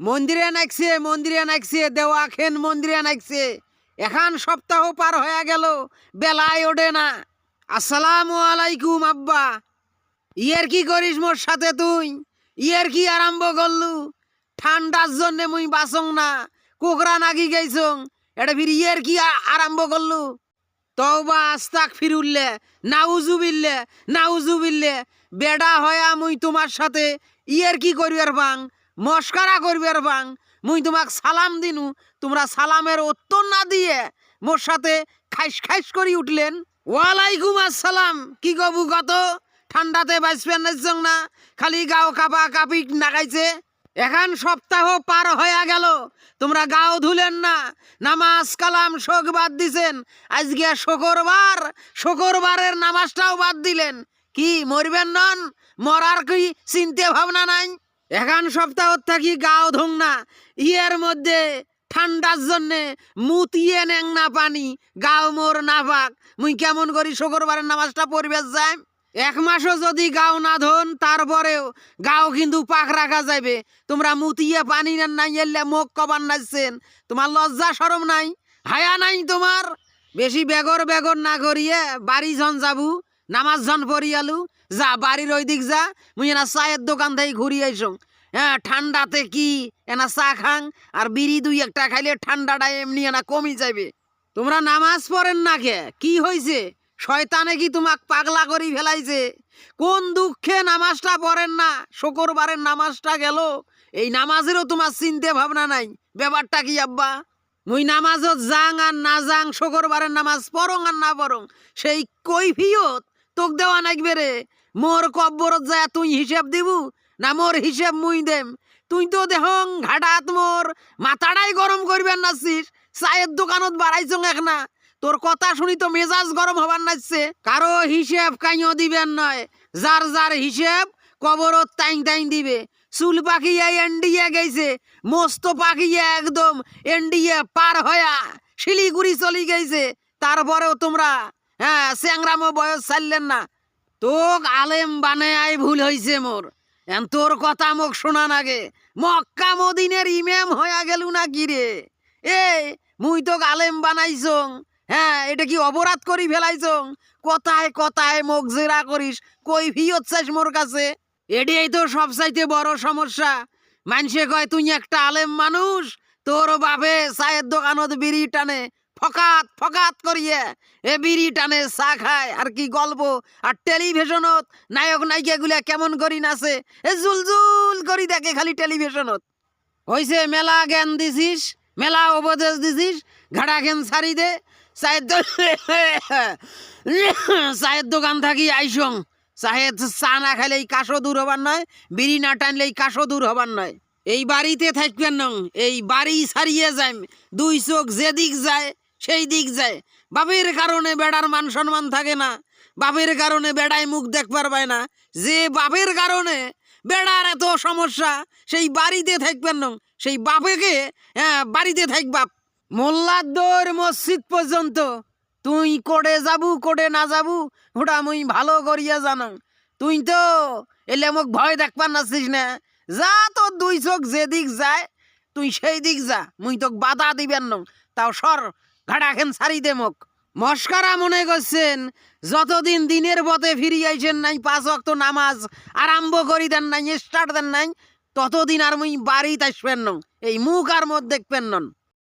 মন্দিরে নাকছে মন্দিরে নাকছে দেওয়া খেন মন্দিরে নাকছে এখান সপ্তাহ পার হয়ে গেল, বেলায় ওঠে না। আসসালামু আলাইকুম, আব্বা। ইয়ের কি করিস মোর সাথে তুই? ইয়ের কি আরম্ভ করলু? ঠান্ডার জন্য মুই বাসং না কুকরা নাগি গেছং এটা ফির ইয়ের কি আরম্ভ করলু? তওবা আস্তাক ফিরুল্লে নাউজুবিল্লে নাউজুবিল্লে বেডা হয়া মুই তোমার সাথে, ইয়ের কি করিবার বাং মস্কারা করিবার বাং। মুই তোমাক সালাম দিনু, তোমরা সালামের উত্তর না দিয়ে মোর সাথে খাইস খাইস করি উঠলেন। ওয়ালাইকুম আসসালাম। কি গবু কত ঠান্ডাতে নাচছং না খালি গাও কাপা কাপি নাগাইছে। এখন সপ্তাহ পার হয়ে গেল। তোমরা গাও ধুলেন না। নামাজ কালাম শোক বাদ দিছেন। আজকে শুক্রবার, শুক্রবারের নামাজটাও বাদ দিলেন। কি, মরবেন নন? মরার কি চিন্তা ভাবনা নাই? এখন সপ্তাহ থাকি গাও ধুং না ইয়ের মধ্যে ঠান্ডার জন্যে মুতিয়ে নেং না পানি, গাও মোর না পাক। মুই কেমন করি শুক্রবারের নামাজটা পরিবেশ যাই। এক মাসও যদি গাও না ধন, তারপরেও গাও কিন্তু পাক রাখা যাবে তোমরা মুতিয়ে পানি নেন নাই, এলে মুখ কবার নাচছেন তোমার লজ্জা সরম নাই, হায়া নাই তোমার। বেশি বেগর বেগর না করিয়ে বাড়ি জন যাবু। নামাজ জন পড়িয়ালু যা বাড়ির ওই দিক যা, মুই এনা চায়ের দোকান থেকে ঘুরি আইসং হ্যাঁ ঠান্ডাতে কি এনা চা খাং, আর বিড়ি দুই একটা খাইলে ঠান্ডাটা এমনি এনা কমি যাবে তোমরা নামাজ পড়েন না কে? কি হয়েছে শয়তানে কি তোমাক পাগলা করি ফেলাইছে? কোন দুঃখে নামাজটা পড়েন না? শুক্রবারের নামাজটা গেল, এই নামাজেরও তোমার চিন্তা ভাবনা নাই। ব্যাপারটা কি আব্বা? মুই নামাজত যাং আর না যাং, শুক্রবারের নামাজ পড়ং আর না পড়ং, সেই কৈফিয়ত তোক দেওয়া নাকবে রে। মোর কব্বরত যায় তুই হিসেব দিবু, না মোর হিসেব মুই দেম। তুই তো দেহং ঘাটাত মোর, মাথাটাই গরম করবেন নাচিস চায়ের দোকানত বাড়াইছং এক না। তোর কথা শুনি তো মেজাজ গরম হবার নাচছে কারও হিসেব কাইও দিবেন নয়। যার যার হিসেব কবরত টাইং টাইং দিবে। চুল পাকিয়ে এন্ডিয়ে গেছে মস্ত পাকিয়ে একদম এন্ডিয়ে পার হয়া শিলিগুড়ি চলি গেছে তারপরেও তোমরা হ্যাঁ স্যাংরামো বয়স ছাড়লেন না। তোক আলেম বানায় ভুল হইছে মোর। তোর কথা মোক শোনা নাগে মক্কা মদিনের ইমাম হয়ে গেল না কি রে? এ, মুই তোক আলেম বানাইছং। হ্যাঁ এটা কি অপরাধ করি ফেলাইছং? কথায় কথায় মোক জেরা করিস কই ফিয়ত চাস মোর কাছে। এটাই তো সবচাইতে বড় সমস্যা। মানুষে কয়, তুই একটা আলেম মানুষ, তোর বাপে চায়ের দোকানত বিড়ি টানে। ফকাত ফকাত করিয়ে এ বিড়ি টানে চা খায়। আর কি গল্প? আর টেলিভিশনত নায়ক নায়িকাগুলা কেমন করি নাচে? এ জুলজুল করি দেখে খালি টেলিভিশনত। হইছে, মেলা জ্ঞান দিছিস, মেলা উপদেশ দিছিস, ঘাড়া জ্ঞান ছাড়ি দে। চায়ের দোকান থাকি আইসং। চাহে চা না খাইলে এই কাশো দূর হবার নয়, বিড়ি না টানলে এই কাশো দূর হবার নয়। এই বাড়িতে থাকবেন নং, এই বাড়ি ছাড়িয়ে যাইম। দুই চোখ যেদিক যায় সেই দিক যায়। বাপের কারণে বেড়ার মান সম্মান থাকে না। বাপের কারণে বেড়ায় মুখ দেখবার পায় না। যে বাপের কারণে বেড়ার এত সমস্যা, সেই বাড়িতে থাকবেন নং। সেই বাপেকে হ্যাঁ বাড়িতে থাকবাপ মোল্লার দৌড় মসজিদ পর্যন্ত তুই কোডে যাবু, কোডে না যাবু, ওটা মুই ভালো করিয়া জানো। তুই তো এলে মোক ভয় দেখবার নাছিস না। যা তোর দুই চোখ যেদিক যায়, তুই সেই দিক যা। মুই তোক বাধা দিবেন নং। তাও সর। ঘাটাখেন সারি দে মোক মস্কারা মনে করছেন, যতদিন দিনের পথে ফিরি আইছেন নাই, পাঁচ অক্ত নামাজ আরম্ভ করি দেন নাই স্টার্ট দেন নাই, ততদিন আর মুই বাড়িতে আসবেন নং। এই মুখ আর মত দেখবেন নন।